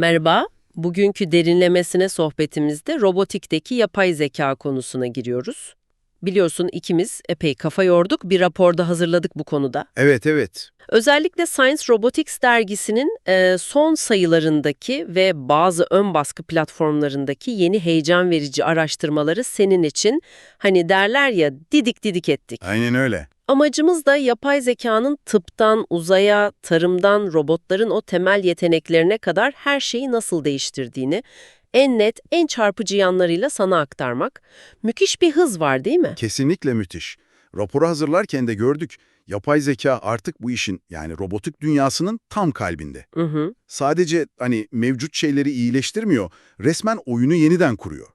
Merhaba, bugünkü derinlemesine sohbetimizde robotikteki yapay zeka konusuna giriyoruz. Biliyorsun ikimiz epey kafa yorduk, bir raporda hazırladık bu konuda. Evet evet. Özellikle Science Robotics dergisinin e, son sayılarındaki ve bazı ön baskı platformlarındaki yeni heyecan verici araştırmaları senin için hani derler ya didik didik ettik. Aynen öyle. Amacımız da yapay zekanın tıptan, uzaya, tarımdan, robotların o temel yeteneklerine kadar her şeyi nasıl değiştirdiğini en net, en çarpıcı yanlarıyla sana aktarmak. Müthiş bir hız var değil mi? Kesinlikle müthiş. Raporu hazırlarken de gördük. Yapay zeka artık bu işin yani robotik dünyasının tam kalbinde. Hı hı. Sadece hani mevcut şeyleri iyileştirmiyor, resmen oyunu yeniden kuruyor.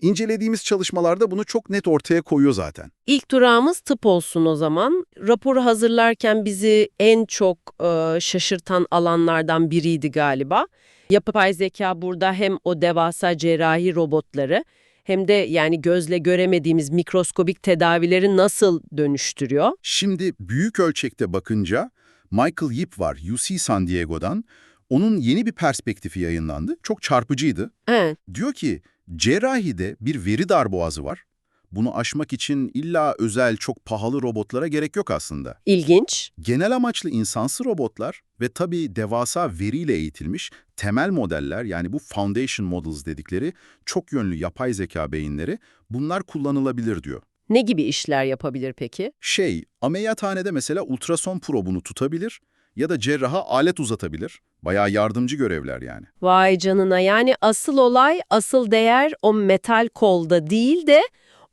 İncelediğimiz çalışmalarda bunu çok net ortaya koyuyor zaten. İlk durağımız tıp olsun o zaman. Raporu hazırlarken bizi en çok e, şaşırtan alanlardan biriydi galiba. Yapay zeka burada hem o devasa cerrahi robotları hem de yani gözle göremediğimiz mikroskobik tedavileri nasıl dönüştürüyor? Şimdi büyük ölçekte bakınca Michael Yip var UC San Diego'dan. Onun yeni bir perspektifi yayınlandı. Çok çarpıcıydı. Evet. Diyor ki cerrahide bir veri darboğazı var. Bunu aşmak için illa özel çok pahalı robotlara gerek yok aslında. İlginç. Genel amaçlı insansı robotlar ve tabii devasa veriyle eğitilmiş temel modeller yani bu foundation models dedikleri çok yönlü yapay zeka beyinleri bunlar kullanılabilir diyor. Ne gibi işler yapabilir peki? Şey, ameliyathanede mesela ultrason probunu tutabilir ya da cerraha alet uzatabilir. Bayağı yardımcı görevler yani. Vay canına yani asıl olay, asıl değer o metal kolda değil de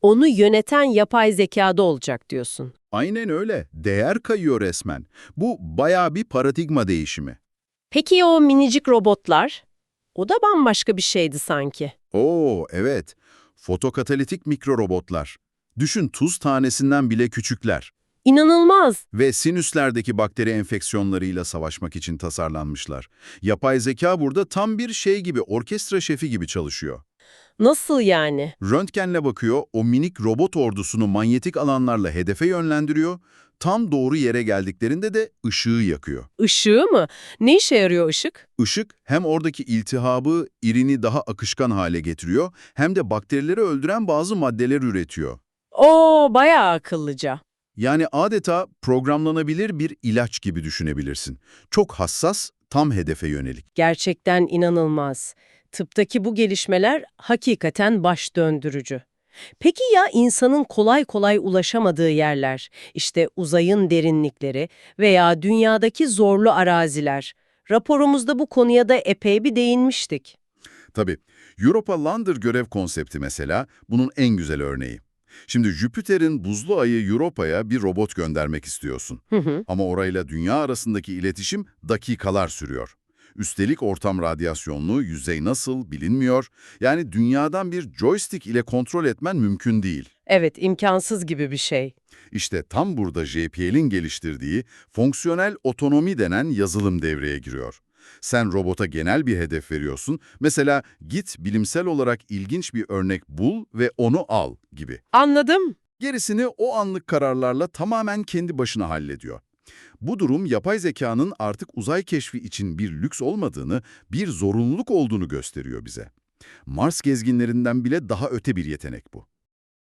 onu yöneten yapay zekada olacak diyorsun. Aynen öyle. Değer kayıyor resmen. Bu bayağı bir paradigma değişimi. Peki o minicik robotlar? O da bambaşka bir şeydi sanki. Oo, evet. Fotokatalitik mikrorobotlar. Düşün tuz tanesinden bile küçükler. İnanılmaz. Ve sinüslerdeki bakteri enfeksiyonlarıyla savaşmak için tasarlanmışlar. Yapay zeka burada tam bir şey gibi, orkestra şefi gibi çalışıyor. Nasıl yani? Röntgenle bakıyor, o minik robot ordusunu manyetik alanlarla hedefe yönlendiriyor. Tam doğru yere geldiklerinde de ışığı yakıyor. Işığı mı? Ne işe yarıyor ışık? Işık hem oradaki iltihabı, irini daha akışkan hale getiriyor hem de bakterileri öldüren bazı maddeler üretiyor. Oo, bayağı akıllıca. Yani adeta programlanabilir bir ilaç gibi düşünebilirsin. Çok hassas, tam hedefe yönelik. Gerçekten inanılmaz. Tıptaki bu gelişmeler hakikaten baş döndürücü. Peki ya insanın kolay kolay ulaşamadığı yerler, işte uzayın derinlikleri veya dünyadaki zorlu araziler? Raporumuzda bu konuya da epey bir değinmiştik. Tabii, Europa Lander görev konsepti mesela bunun en güzel örneği. Şimdi Jüpiter'in buzlu ayı Europa'ya bir robot göndermek istiyorsun. Hı hı. Ama orayla dünya arasındaki iletişim dakikalar sürüyor. Üstelik ortam radyasyonlu, yüzey nasıl bilinmiyor. Yani dünyadan bir joystick ile kontrol etmen mümkün değil. Evet, imkansız gibi bir şey. İşte tam burada JPL'in geliştirdiği fonksiyonel otonomi denen yazılım devreye giriyor. Sen robota genel bir hedef veriyorsun. Mesela git bilimsel olarak ilginç bir örnek bul ve onu al gibi. Anladım. Gerisini o anlık kararlarla tamamen kendi başına hallediyor. Bu durum yapay zekanın artık uzay keşfi için bir lüks olmadığını, bir zorunluluk olduğunu gösteriyor bize. Mars gezginlerinden bile daha öte bir yetenek bu.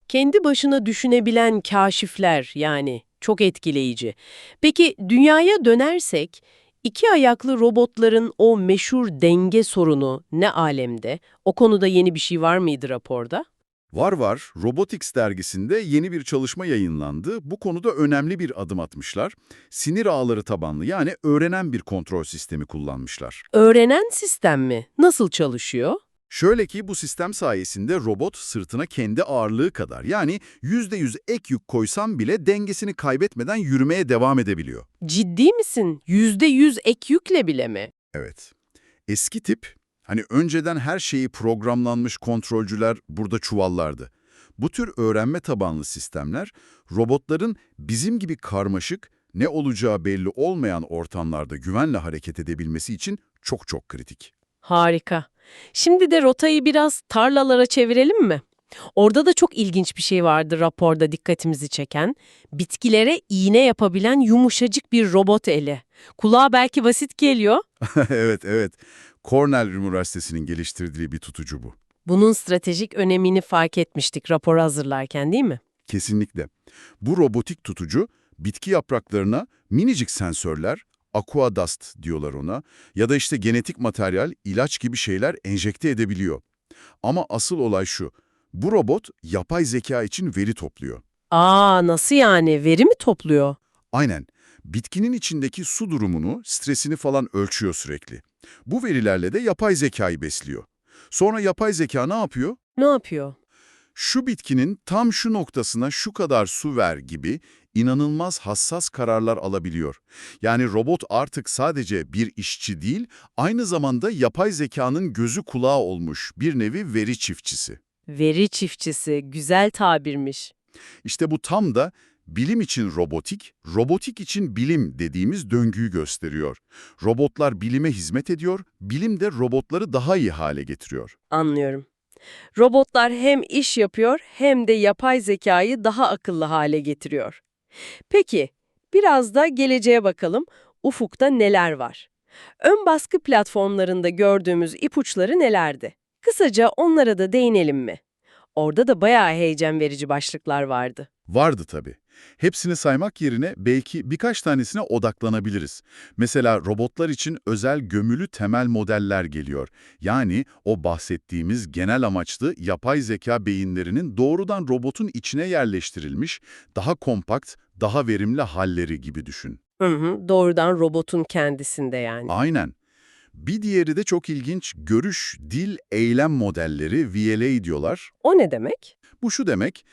Kendi başına düşünebilen kaşifler yani çok etkileyici. Peki dünyaya dönersek iki ayaklı robotların o meşhur denge sorunu ne alemde? O konuda yeni bir şey var mıydı raporda? Var var, Robotics dergisinde yeni bir çalışma yayınlandı. Bu konuda önemli bir adım atmışlar. Sinir ağları tabanlı yani öğrenen bir kontrol sistemi kullanmışlar. Öğrenen sistem mi? Nasıl çalışıyor? Şöyle ki bu sistem sayesinde robot sırtına kendi ağırlığı kadar yani %100 ek yük koysam bile dengesini kaybetmeden yürümeye devam edebiliyor. Ciddi misin? Yüzde yüz ek yükle bile mi? Evet. Eski tip, hani önceden her şeyi programlanmış kontrolcüler burada çuvallardı. Bu tür öğrenme tabanlı sistemler, robotların bizim gibi karmaşık, ne olacağı belli olmayan ortamlarda güvenle hareket edebilmesi için çok çok kritik. Harika. Şimdi de rotayı biraz tarlalara çevirelim mi? Orada da çok ilginç bir şey vardı raporda dikkatimizi çeken. Bitkilere iğne yapabilen yumuşacık bir robot eli. Kulağa belki basit geliyor. evet, evet. Cornell Üniversitesi'nin geliştirdiği bir tutucu bu. Bunun stratejik önemini fark etmiştik rapor hazırlarken değil mi? Kesinlikle. Bu robotik tutucu bitki yapraklarına minicik sensörler, aquadust diyorlar ona ya da işte genetik materyal, ilaç gibi şeyler enjekte edebiliyor. Ama asıl olay şu, bu robot yapay zeka için veri topluyor. Aa nasıl yani? Veri mi topluyor? Aynen. Bitkinin içindeki su durumunu, stresini falan ölçüyor sürekli. Bu verilerle de yapay zekayı besliyor. Sonra yapay zeka ne yapıyor? Ne yapıyor? Şu bitkinin tam şu noktasına şu kadar su ver gibi inanılmaz hassas kararlar alabiliyor. Yani robot artık sadece bir işçi değil, aynı zamanda yapay zekanın gözü kulağı olmuş bir nevi veri çiftçisi. Veri çiftçisi. Güzel tabirmiş. İşte bu tam da bilim için robotik, robotik için bilim dediğimiz döngüyü gösteriyor. Robotlar bilime hizmet ediyor, bilim de robotları daha iyi hale getiriyor. Anlıyorum. Robotlar hem iş yapıyor hem de yapay zekayı daha akıllı hale getiriyor. Peki, biraz da geleceğe bakalım. Ufukta neler var? Ön baskı platformlarında gördüğümüz ipuçları nelerdi? Kısaca onlara da değinelim mi? Orada da bayağı heyecan verici başlıklar vardı. Vardı tabii. Hepsini saymak yerine belki birkaç tanesine odaklanabiliriz. Mesela robotlar için özel gömülü temel modeller geliyor. Yani o bahsettiğimiz genel amaçlı yapay zeka beyinlerinin doğrudan robotun içine yerleştirilmiş, daha kompakt, daha verimli halleri gibi düşün. Hı hı, doğrudan robotun kendisinde yani. Aynen. Bir diğeri de çok ilginç görüş, dil, eylem modelleri VLA diyorlar. O ne demek? Bu şu demek,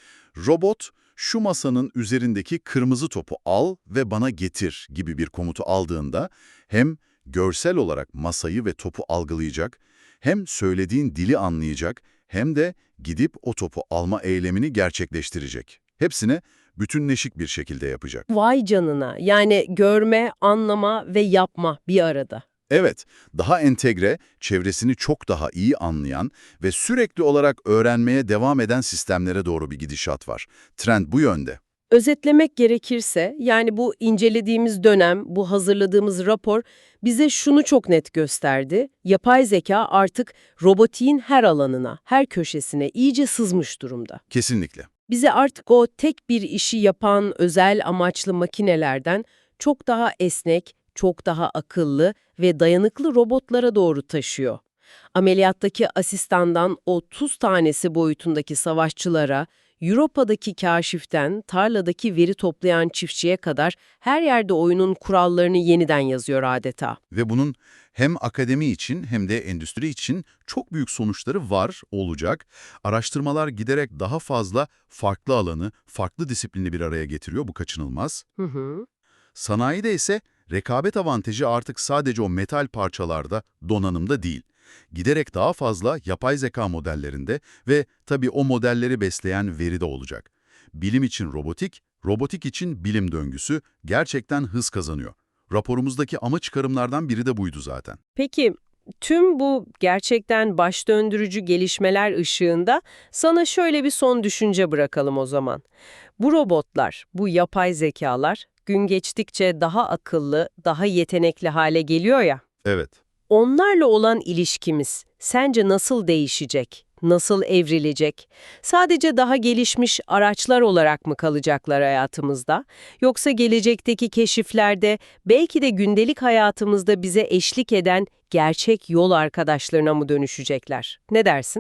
robot şu masanın üzerindeki kırmızı topu al ve bana getir gibi bir komutu aldığında hem görsel olarak masayı ve topu algılayacak, hem söylediğin dili anlayacak, hem de gidip o topu alma eylemini gerçekleştirecek. Hepsini bütünleşik bir şekilde yapacak. Vay canına. Yani görme, anlama ve yapma bir arada. Evet, daha entegre, çevresini çok daha iyi anlayan ve sürekli olarak öğrenmeye devam eden sistemlere doğru bir gidişat var. Trend bu yönde. Özetlemek gerekirse, yani bu incelediğimiz dönem, bu hazırladığımız rapor bize şunu çok net gösterdi. Yapay zeka artık robotiğin her alanına, her köşesine iyice sızmış durumda. Kesinlikle. Bize artık o tek bir işi yapan özel amaçlı makinelerden çok daha esnek, çok daha akıllı ve dayanıklı robotlara doğru taşıyor. Ameliyattaki asistandan 30 tanesi boyutundaki savaşçılara, Europa'daki kaşiften tarladaki veri toplayan çiftçiye kadar her yerde oyunun kurallarını yeniden yazıyor adeta. Ve bunun hem akademi için hem de endüstri için çok büyük sonuçları var, olacak. Araştırmalar giderek daha fazla farklı alanı, farklı disiplini bir araya getiriyor, bu kaçınılmaz. Hı hı. Sanayide ise rekabet avantajı artık sadece o metal parçalarda, donanımda değil. Giderek daha fazla yapay zeka modellerinde ve tabii o modelleri besleyen veride olacak. Bilim için robotik, robotik için bilim döngüsü gerçekten hız kazanıyor. Raporumuzdaki ama çıkarımlardan biri de buydu zaten. Peki tüm bu gerçekten baş döndürücü gelişmeler ışığında sana şöyle bir son düşünce bırakalım o zaman. Bu robotlar, bu yapay zekalar gün geçtikçe daha akıllı, daha yetenekli hale geliyor ya. Evet. Onlarla olan ilişkimiz sence nasıl değişecek? Nasıl evrilecek? Sadece daha gelişmiş araçlar olarak mı kalacaklar hayatımızda? Yoksa gelecekteki keşiflerde belki de gündelik hayatımızda bize eşlik eden gerçek yol arkadaşlarına mı dönüşecekler? Ne dersin?